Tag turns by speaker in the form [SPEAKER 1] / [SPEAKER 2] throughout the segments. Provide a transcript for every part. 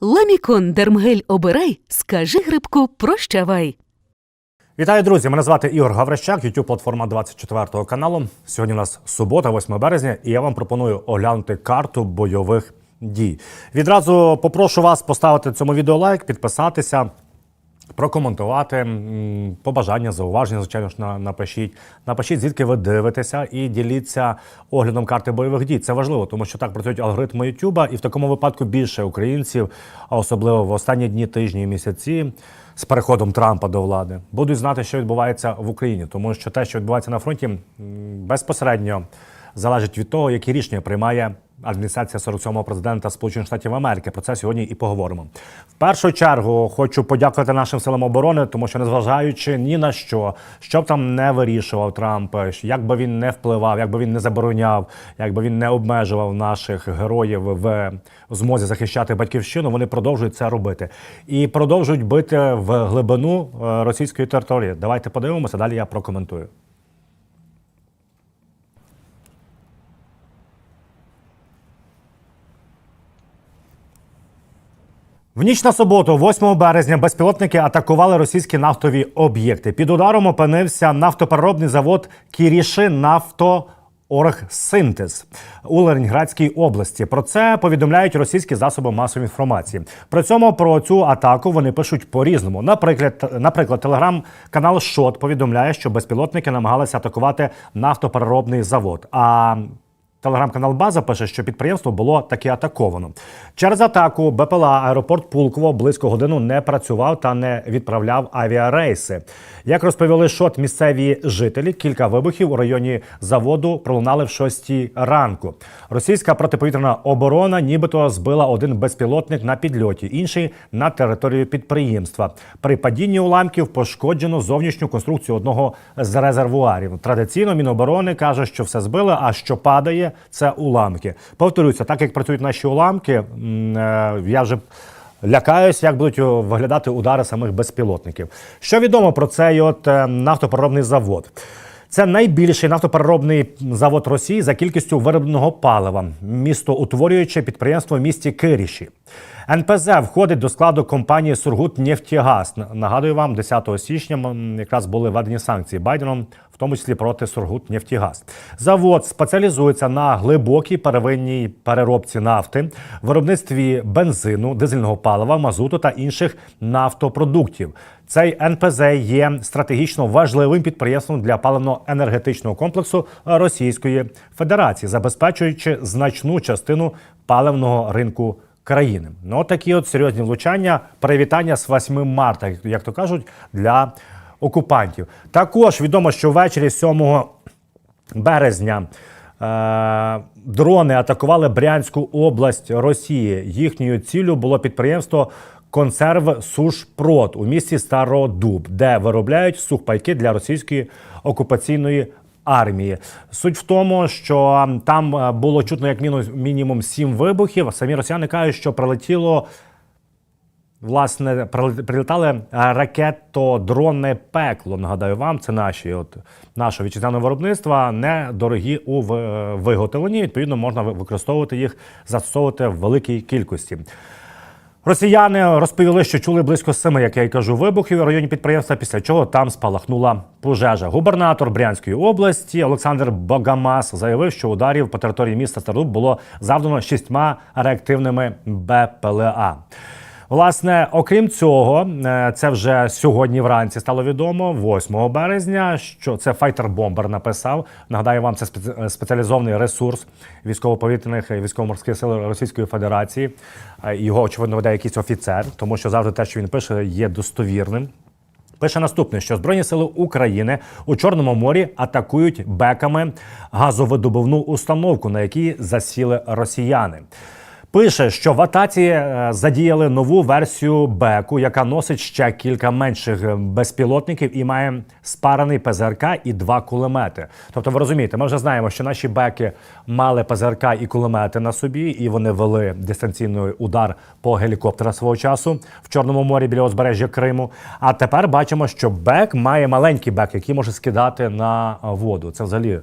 [SPEAKER 1] Ламікон Дермгель обирай, скажи грибку прощавай.
[SPEAKER 2] Вітаю, друзі! Мене звати Ігор Гаврищак, youtube платформа 24 каналу. Сьогодні у нас субота, 8 березня, і я вам пропоную оглянути карту бойових дій. Відразу попрошу вас поставити цьому відео лайк, підписатися. Прокоментувати побажання, зауваження, звичайно ж, напишіть. Напишіть, звідки ви дивитеся, і діліться оглядом карти бойових дій. Це важливо, тому що так працюють алгоритми Ютуба, і в такому випадку більше українців, а особливо в останні дні, тижні і місяці, з переходом Трампа до влади, будуть знати, що відбувається в Україні, тому що те, що відбувається на фронті, безпосередньо залежить від того, які рішення приймає адміністрація 47-го президента Сполучених Штатів Америки. Про це сьогодні і поговоримо. В першу чергу хочу подякувати нашим силам оборони, тому що незважаючи ні на що, що б там не вирішував Трамп, як би він не впливав, як би він не забороняв, як би він не обмежував наших героїв в змозі захищати батьківщину, вони продовжують це робити і продовжують бити в глибину е, російської території. Давайте подивимося. Далі я прокоментую. В ніч на суботу, 8 березня, безпілотники атакували російські нафтові об'єкти. Під ударом опинився нафтопереробний завод Кіріши Нафто. Оргсинтез у Ленінградській області. Про це повідомляють російські засоби масової інформації. При цьому про цю атаку вони пишуть по-різному. Наприклад, наприклад, телеграм-канал Шот повідомляє, що безпілотники намагалися атакувати нафтопереробний завод. А Телеграм-канал База пише, що підприємство було таки атаковано. Через атаку БПЛА аеропорт Пулково близько годину не працював та не відправляв авіарейси. Як розповіли шот місцеві жителі, кілька вибухів у районі заводу пролунали в 6 ранку. Російська протиповітряна оборона нібито збила один безпілотник на підльоті, інший на територію підприємства. При падінні уламків пошкоджено зовнішню конструкцію одного з резервуарів. Традиційно Міноборони каже, що все збили, а що падає, це уламки. Повторюся, так як працюють наші уламки, е, я вже. Лякаюсь, як будуть виглядати удари самих безпілотників. Що відомо про цей от е, нафтопереробний завод? Це найбільший нафтопереробний завод Росії за кількістю виробленого палива, місто утворююче підприємство в місті Киріші. НПЗ входить до складу компанії Сургутнефтігаз. Нагадую вам, 10 січня якраз були введені санкції Байденом, в тому числі проти Сургутнефтігаз. Завод спеціалізується на глибокій первинній переробці нафти, виробництві бензину, дизельного палива, мазуту та інших нафтопродуктів. Цей НПЗ є стратегічно важливим підприємством для паливно-енергетичного комплексу Російської Федерації, забезпечуючи значну частину паливного ринку країни. Ну, такі от серйозні влучання. Привітання з 8 марта, як то кажуть, для окупантів. Також відомо, що ввечері 7 березня. е, Дрони атакували Брянську область Росії. Їхньою ціллю було підприємство Консерв Сушпрод у місті Стародуб, де виробляють сухпайки для російської окупаційної армії. Суть в тому, що там е, було чутно як мінус мінімум сім вибухів. Самі росіяни кажуть, що прилетіло. Власне, прилітали е, ракетодронне пекло. Нагадаю вам, це наші от нашого вітчизняного виробництва, недорогі у е, виготовленні. Відповідно, можна використовувати їх, застосовувати в великій кількості. Росіяни розповіли, що чули близько семи, як я й кажу, вибухів у районі підприємства, після чого там спалахнула пожежа. Губернатор Брянської області Олександр Богамас заявив, що ударів по території міста Стародуб було завдано шістьма реактивними БПЛА. Власне, окрім цього, е, це вже сьогодні вранці стало відомо, 8 березня, що це файтер-бомбер написав. Нагадаю вам, це спеці- спеціалізований ресурс військово-повітряних і військово-морських сил Російської Федерації. Е, Його очевидно веде якийсь офіцер, тому що завжди те, що він пише, є достовірним. Пише наступне, що Збройні сили України у Чорному морі атакують беками газовидобувну установку, на якій засіли росіяни. Пише, що в атаці е, задіяли нову версію беку, яка носить ще кілька менших е, безпілотників і має спарений ПЗРК і два кулемети. Тобто, ви розумієте, ми вже знаємо, що наші беки мали ПЗРК і кулемети на собі, і вони вели дистанційний удар по гелікоптерах свого часу в Чорному морі біля узбережжя Криму. А тепер бачимо, що бек має маленький бек, який може скидати на воду. Це взагалі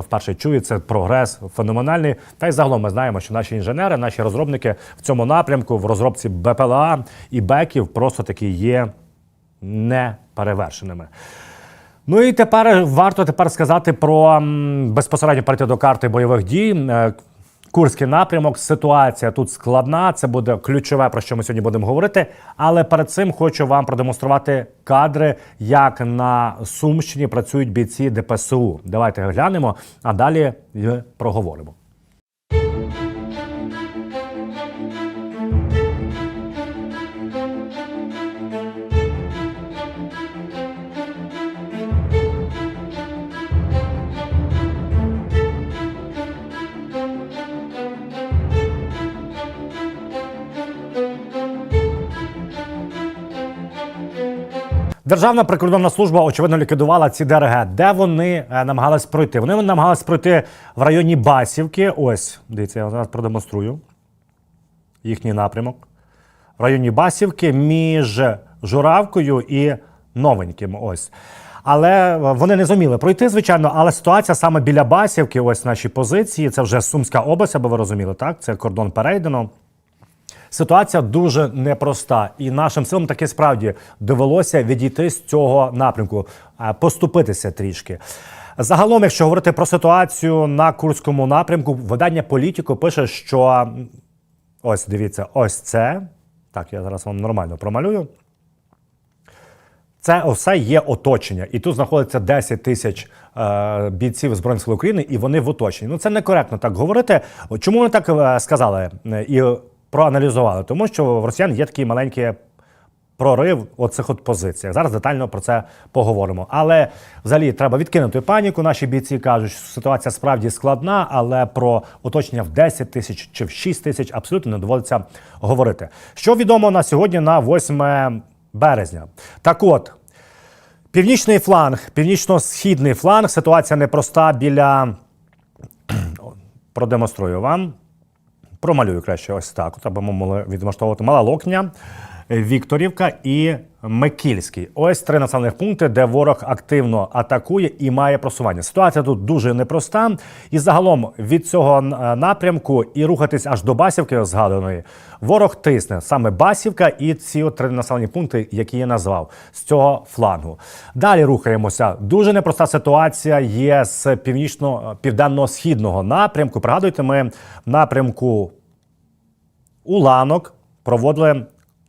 [SPEAKER 2] вперше чую. Це прогрес феноменальний. Та й загалом ми знаємо, що наші інженери, наші розробники в цьому напрямку, в розробці БПЛА і БЕКів просто таки є неперевершеними. Ну і тепер варто тепер сказати про безпосередньо перейти до карти бойових дій. Курський напрямок, ситуація тут складна. Це буде ключове, про що ми сьогодні будемо говорити. Але перед цим хочу вам продемонструвати кадри, як на Сумщині працюють бійці ДПСУ. Давайте глянемо, а далі проговоримо. Державна прикордонна служба очевидно ліквідувала ці ДРГ. Де вони е, намагались пройти? Вони намагались пройти в районі Басівки. Ось, дивіться, я зараз продемонструю їхній напрямок. В районі Басівки між Журавкою і Новеньким. Ось. Але е, вони не зуміли пройти, звичайно, але ситуація саме біля Басівки, ось наші позиції. Це вже Сумська область, аби ви розуміли, так? Це кордон перейдено. Ситуація дуже непроста, і нашим силам таки справді довелося відійти з цього напрямку, е, поступитися трішки. Загалом, якщо говорити про ситуацію на Курському напрямку, видання політико пише, що ось дивіться, ось це. Так, я зараз вам нормально промалюю. Це все є оточення, і тут знаходиться 10 тисяч е, бійців збройних сил України, і вони в оточенні. Ну це некоректно так говорити. Чому вони так е, сказали е, і проаналізували? Тому що в росіян є такий маленький прорив у цих от позиціях. Зараз детально про це поговоримо. Але взагалі треба відкинути паніку. Наші бійці кажуть, що ситуація справді складна, але про оточення в 10 тисяч чи в 6 тисяч абсолютно не доводиться говорити. Що відомо на сьогодні на 8 березня? Так от. Північний фланг, північно-східний фланг. Ситуація непроста біля. Продемонструю вам. Промалюю краще ось так. От, аби ми могли відмаштовувати Мала Локня, Вікторівка і Микільський. Ось три населених пункти, де ворог активно атакує і має просування. Ситуація тут дуже непроста. І загалом від цього е, напрямку і рухатись аж до Басівки згаданої. Ворог тисне саме Басівка і ці три населені пункти, які я назвав з цього флангу. Далі рухаємося. Дуже непроста ситуація є з північно-південно-східного напрямку. Пригадуйте, ми напрямку Уланок проводили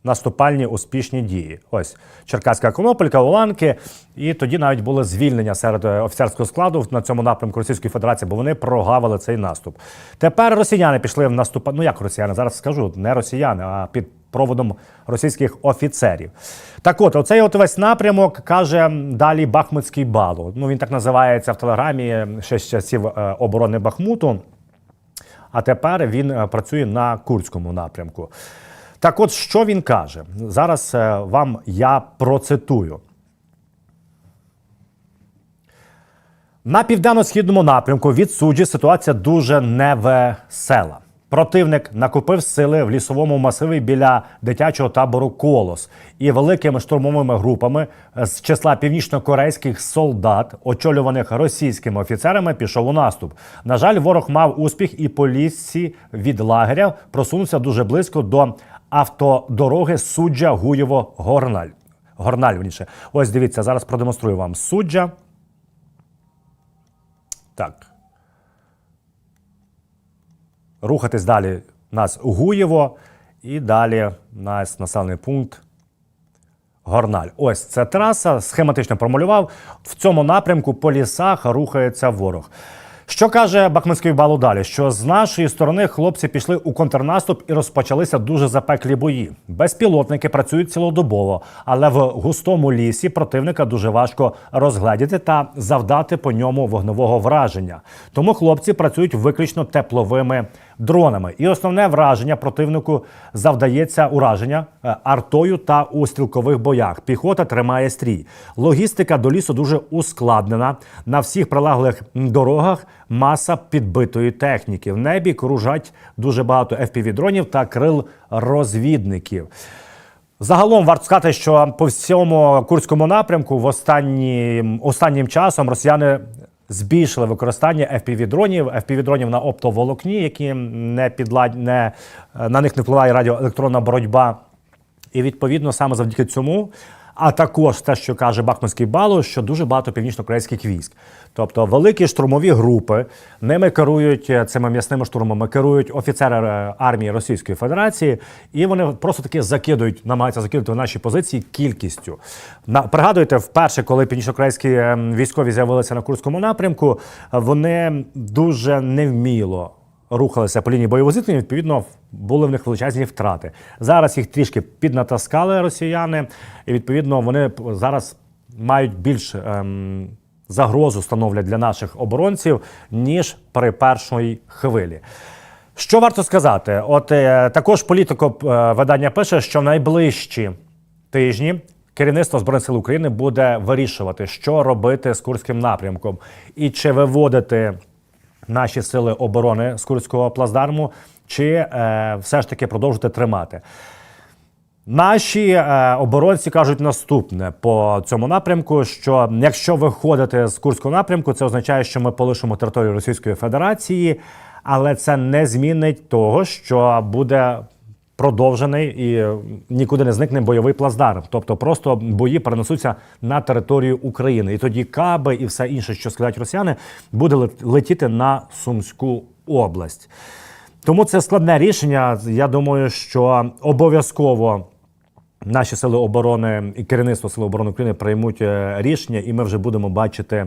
[SPEAKER 2] наступальні успішні дії. Ось Черкаська Конопелька, Уланки. І тоді навіть було звільнення серед е, офіцерського складу на цьому напрямку Російської Федерації, бо вони прогавили цей наступ. Тепер росіяни пішли в наступ. Ну як росіяни? Зараз скажу, не росіяни, а під проводом російських офіцерів. Так от, оцей от весь напрямок каже далі Бахмутський балу. Ну він так називається в телеграмі ще з часів е, оборони Бахмуту. А тепер він е, працює на Курському напрямку. Так от, що він каже? Зараз е, вам я процитую. На південно-східному напрямку від суджі ситуація дуже невесела. Противник накупив сили в лісовому масиві біля дитячого табору Колос і великими штурмовими групами з числа північно-корейських солдат, очолюваних російськими офіцерами, пішов у наступ. На жаль, ворог мав успіх і по лісі від лагеря просунувся дуже близько до автодороги суджа Гуєво Горналь. Горналь, вірніше. Ось дивіться, зараз продемонструю вам суджа. Так. Рухатись далі нас Гуєво і далі нас населений пункт Горналь. Ось це траса, схематично промалював. В цьому напрямку по лісах рухається ворог. Що каже Бахмутський балу далі? Що з нашої сторони хлопці пішли у контрнаступ і розпочалися дуже запеклі бої. Безпілотники працюють цілодобово, але в густому лісі противника дуже важко розгледіти та завдати по ньому вогневого враження. Тому хлопці працюють виключно тепловими дронами. І основне враження противнику завдається ураження е, артою та у стрілкових боях. Піхота тримає стрій. Логістика до лісу дуже ускладнена. На всіх прилеглих дорогах маса підбитої техніки. В небі кружать дуже багато FPV-дронів та крил розвідників. Загалом варто сказати, що по всьому курському напрямку в останні, останнім часом росіяни збільшили використання FPV-дронів, FPV-дронів на оптоволокні, які не підлад... не, на них не впливає радіоелектронна боротьба. І відповідно саме завдяки цьому, а також те, що каже Бахмутський балу, що дуже багато північно-корейських військ. Тобто великі штурмові групи, ними керують е, цими м'ясними штурмами, керують офіцери е, армії Російської Федерації, і вони просто таки закидують, намагаються закидати наші позиції кількістю. На пригадуєте, вперше, коли північно-корейські е, військові з'явилися на Курському напрямку, вони дуже невміло рухалися по лінії бойового зіткнення, відповідно, були в них величезні втрати. Зараз їх трішки піднатаскали росіяни, і відповідно вони зараз мають більш ем, загрозу становлять для наших оборонців, ніж при першій хвилі. Що варто сказати? От е, також політико е, видання пише, що в найближчі тижні керівництво Збройних сил України буде вирішувати, що робити з Курським напрямком, і чи виводити наші сили оборони з Курського плацдарму, чи е, все ж таки продовжити тримати. Наші е, оборонці кажуть наступне по цьому напрямку: що якщо виходити з Курського напрямку, це означає, що ми полишимо територію Російської Федерації, але це не змінить того, що буде продовжений і нікуди не зникне бойовий плацдарм. Тобто просто бої перенесуться на територію України. І тоді каби і все інше, що складають росіяни, буде лет- летіти на Сумську область. Тому це складне рішення. Я думаю, що обов'язково наші сили оборони і керівництво Сил оборони України приймуть е, рішення, і ми вже будемо бачити.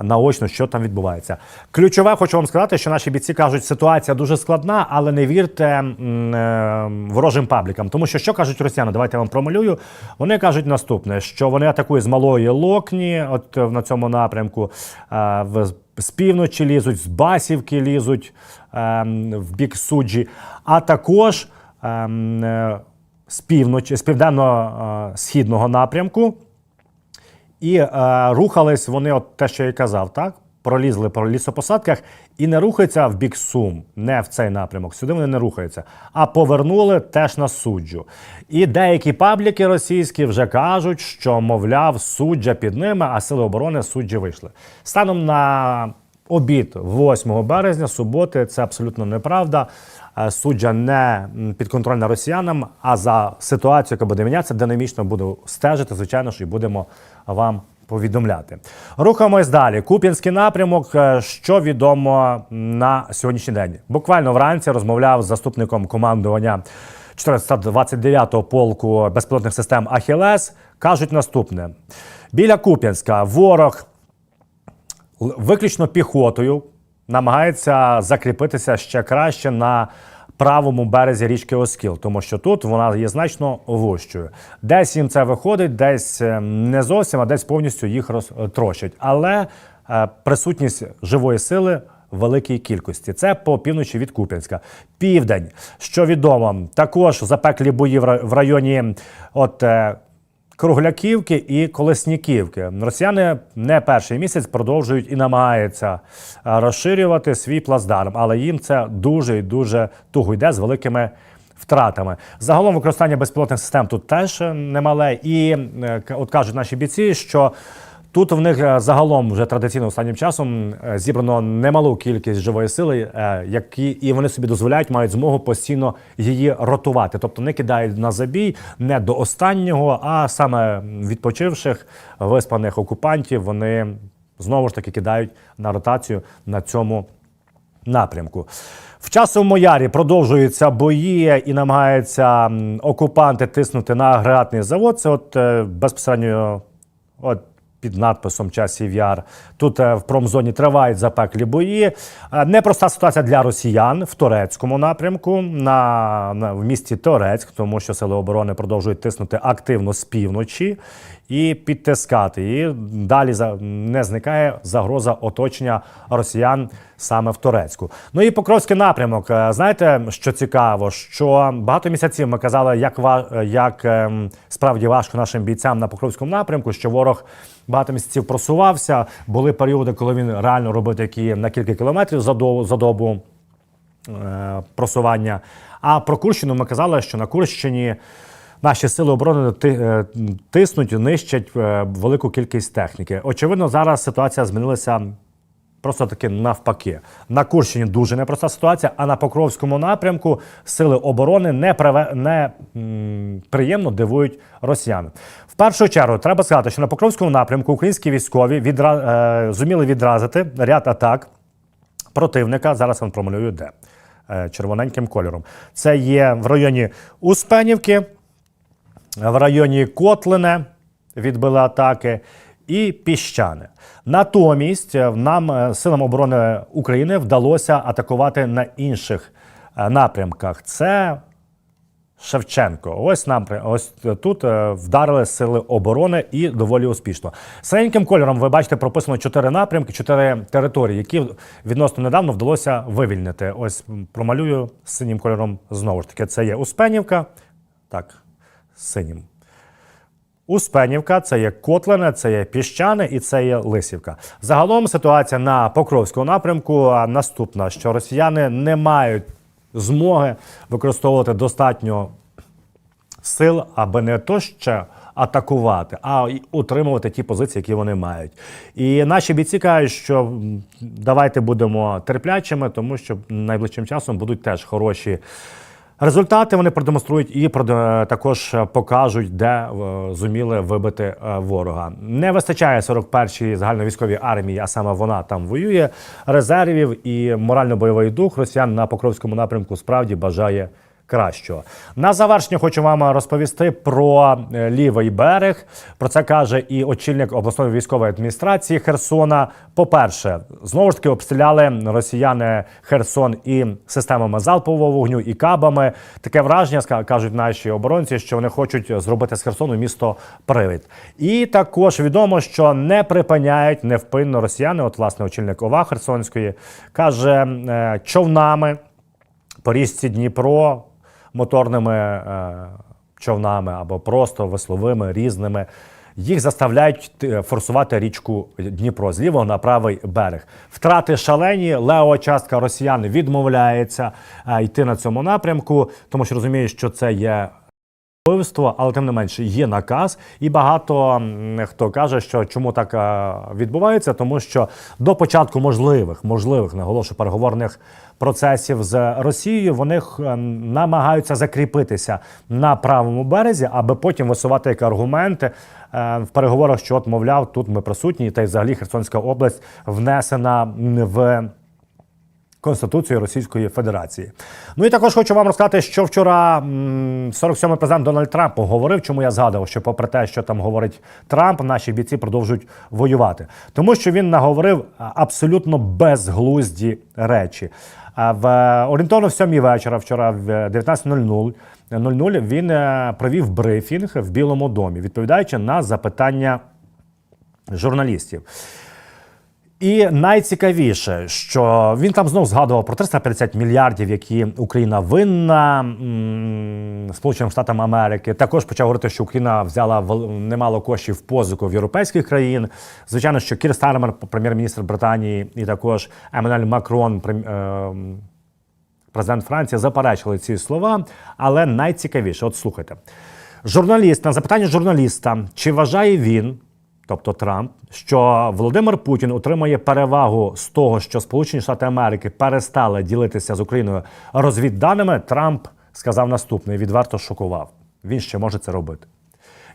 [SPEAKER 2] Наочно, що там відбувається. Ключове, хочу вам сказати, що наші бійці кажуть, ситуація дуже складна, але не вірте е, ворожим паблікам. Тому що що кажуть росіяни? Давайте я вам промалюю. Вони кажуть наступне: що вони атакують з малої локні, от е, на цьому напрямку, з півночі лізуть, з басівки лізуть е, в бік суджі, а також е, м, е, з півночі, з південно-східного напрямку. І е, рухались вони, от те, що я казав, так? Пролізли по лісопосадках і не рухаються в бік Сум, не в цей напрямок. Сюди вони не рухаються, а повернули теж на суджу. І деякі пабліки російські вже кажуть, що, мовляв, суджа під ними, а сили оборони суджі вийшли. Станом на обід 8 березня, суботи, це абсолютно неправда. Е, Суджа не підконтрольна росіянам, а за ситуацію, яка буде мінятися, динамічно буду стежити, звичайно ж, і будемо вам повідомляти. Рухаємось далі. Куп'янський напрямок. Е, Що відомо на сьогоднішній день? Буквально вранці розмовляв з заступником командування 429-го полку безпілотних систем Ахілес. Кажуть наступне: біля Куп'янська ворог виключно піхотою намагається закріпитися ще краще на правому березі річки Оскіл, тому що тут вона є значно вущою. Десь їм це виходить, десь е, не зовсім, а десь повністю їх розтрощать. Але е, присутність живої сили. Великій кількості це по півночі від Куп'янська. Південь, що відомо, також запеклі бої в районі от е, Кругляківки і Колесніківки. Росіяни не перший місяць продовжують і намагаються е, розширювати свій плацдарм, але їм це дуже і дуже туго йде з великими втратами. Загалом використання безпілотних систем тут теж немале. І е, от кажуть наші бійці, що Тут в них е, загалом вже традиційно останнім часом е, зібрано немалу кількість живої сили, е, які і вони собі дозволяють, мають змогу постійно її ротувати. Тобто не кидають на забій не до останнього, а саме відпочивших виспаних окупантів вони знову ж таки кидають на ротацію на цьому напрямку. В часовому ярі продовжуються бої і намагаються окупанти тиснути на агрегатний завод. Це от безпосередньо от під надписом часів яр. Тут е, в промзоні тривають запеклі бої. Е, Непроста ситуація для росіян в турецькому напрямку на, на в місті Торецьк, тому що сили оборони продовжують тиснути активно з півночі і підтискати. І далі не зникає загроза оточення росіян саме в Турецьку. Ну і Покровський напрямок. Е, Знаєте, що цікаво, що багато місяців ми казали, як як ем, справді важко нашим бійцям на Покровському напрямку, що ворог багато місяців просувався. Були періоди, коли він реально робив такі на кілька кілометрів за добу, за добу е, просування. А про Курщину ми казали, що на Курщині наші сили оборони е, тиснуть, нищать е, велику кількість техніки. Очевидно, зараз ситуація змінилася Просто таки навпаки. На Курщині дуже непроста ситуація, а на Покровському напрямку сили оборони не, приве... не приємно дивують росіян. В першу чергу треба сказати, що на Покровському напрямку українські військові відра... е, зуміли відразити ряд атак противника. Зараз вам промалюю де червоненьким кольором. Це є в районі Успенівки, в районі Котлине відбили атаки і Піщане. Натомість е, нам, е, силам оборони України, вдалося атакувати на інших е, напрямках. Це Шевченко. Ось напрям, ось тут вдарили сили оборони і доволі успішно. Синеньким кольором ви бачите прописано чотири напрямки, чотири території, які відносно недавно вдалося вивільнити. Ось промалюю синім кольором знову ж таки. Це є Успенівка. Так, синім. Успенівка, це є Котлине, це є Піщане і це є Лисівка. Загалом ситуація на Покровському напрямку наступна: що росіяни не мають змоги використовувати достатньо сил, аби не то ще атакувати, а й утримувати ті позиції, які вони мають. І наші бійці кажуть, що давайте будемо терплячими, тому що найближчим часом будуть теж хороші. Результати вони продемонструють і проде- також покажуть, де е, зуміли вибити е, ворога. Не вистачає 41-й загальновійськовій армії, а саме вона там воює. Резервів і морально-бойовий дух росіян на Покровському напрямку справді бажає кращого. На завершення хочу вам розповісти про е, лівий берег. Про це каже і очільник обласної військової адміністрації Херсона. По-перше, знову ж таки обстріляли росіяни Херсон і системами залпового вогню, і кабами. Таке враження кажуть наші оборонці, що вони хочуть зробити з Херсону місто привид. І також відомо, що не припиняють невпинно росіяни. От власне очільник ОВА Херсонської каже е, човнами по річці Дніпро моторними е, човнами або просто весловими різними. Їх заставляють е, форсувати річку Дніпро з лівого на правий берег. Втрати шалені. Лева частка росіян відмовляється е, йти на цьому напрямку, тому що розуміє, що це є вбивство, але тим не менше є наказ, і багато хто каже, що чому так е, відбувається, тому що до початку можливих, можливих наголошую переговорних процесів з Росією вони е, намагаються закріпитися на правому березі, аби потім висувати як аргументи е, в переговорах, що от мовляв, тут ми присутні, та й взагалі Херсонська область внесена в. Конституції Російської Федерації. Ну і також хочу вам розказати, що вчора м, 47-й президент Дональд Трамп говорив, чому я згадував, що попри те, що там говорить Трамп, наші бійці продовжують воювати. Тому що він наговорив абсолютно безглузді речі. В е, орієнтовно в 7 вечора, вчора в е, 19.00 00 він е, провів брифінг в Білому домі, відповідаючи на запитання журналістів. І найцікавіше, що він там знов згадував про 350 мільярдів, які Україна винна Сполученим Штатам Америки. Також почав говорити, що Україна взяла немало коштів в позику в європейських країн. Звичайно, що Кір Стармер, прем'єр-міністр Британії, і також Еммануель Макрон, ем, президент Франції, заперечили ці слова. Але найцікавіше, от слухайте, журналіст на запитання журналіста, чи вважає він, тобто Трамп, що Володимир Путін отримає перевагу з того, що Сполучені Штати Америки перестали ділитися з Україною розвідданими, Трамп сказав наступне і відверто шокував. Він ще може це робити.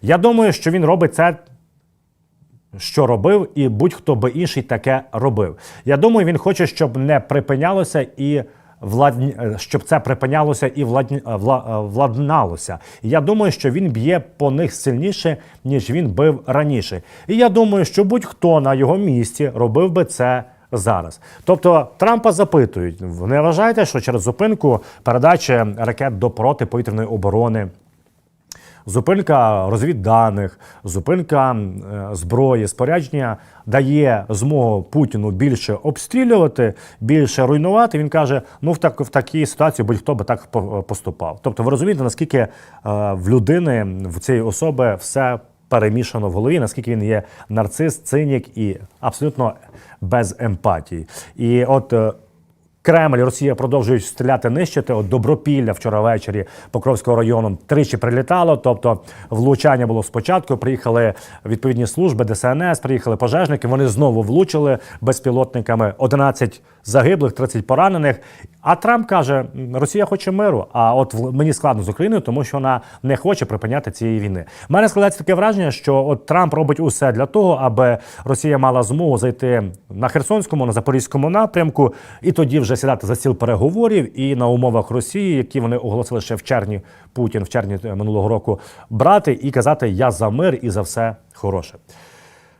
[SPEAKER 2] Я думаю, що він робить це що робив, і будь-хто би інший таке робив. Я думаю, він хоче, щоб не припинялося і владні... е, щоб це припинялося і владні... е, вла... е, владналося. І я думаю, що він б'є по них сильніше, ніж він бив раніше. І я думаю, що будь-хто на його місці робив би це. Зараз, тобто Трампа запитують: не вважаєте, що через зупинку передачі ракет до протиповітряної оборони Зупинка розвідданих, зупинка е, зброї, спорядження дає змогу Путіну більше обстрілювати, більше руйнувати. Він каже: ну в так в такій ситуації будь-хто би так по- поступав. Тобто, ви розумієте, наскільки е, в людини в цієї особи все перемішано в голові, наскільки він є нарцис, цинік і абсолютно без емпатії. І от. Кремль, Росія продовжують стріляти, нищити. От Добропілля вчора ввечері Покровського району тричі прилітало. Тобто влучання було спочатку. Приїхали відповідні служби, ДСНС, приїхали пожежники. Вони знову влучили безпілотниками. 11 загиблих, 30 поранених. А Трамп каже: Росія хоче миру. А от мені складно з Україною, тому що вона не хоче припиняти цієї війни. У мене складається таке враження, що от Трамп робить усе для того, аби Росія мала змогу зайти на Херсонському, на Запорізькому напрямку, і тоді вже сідати за стіл переговорів і на умовах Росії, які вони оголосили ще в червні Путін в червні е, минулого року, брати і казати Я за мир і за все хороше.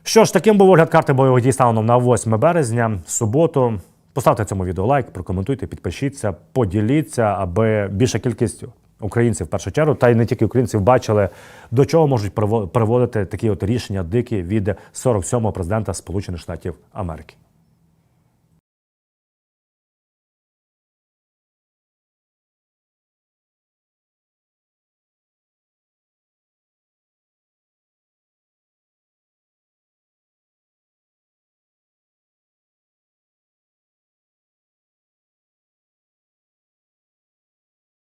[SPEAKER 2] Що ж, таким був огляд карти бойових дій станом на 8 березня, суботу. Поставте цьому відео лайк, прокоментуйте, підпишіться, поділіться, аби більша кількість українців в першу чергу, та й не тільки українців бачили, до чого можуть приво- приводити такі от рішення дикі від 47-го президента Сполучених Штатів Америки.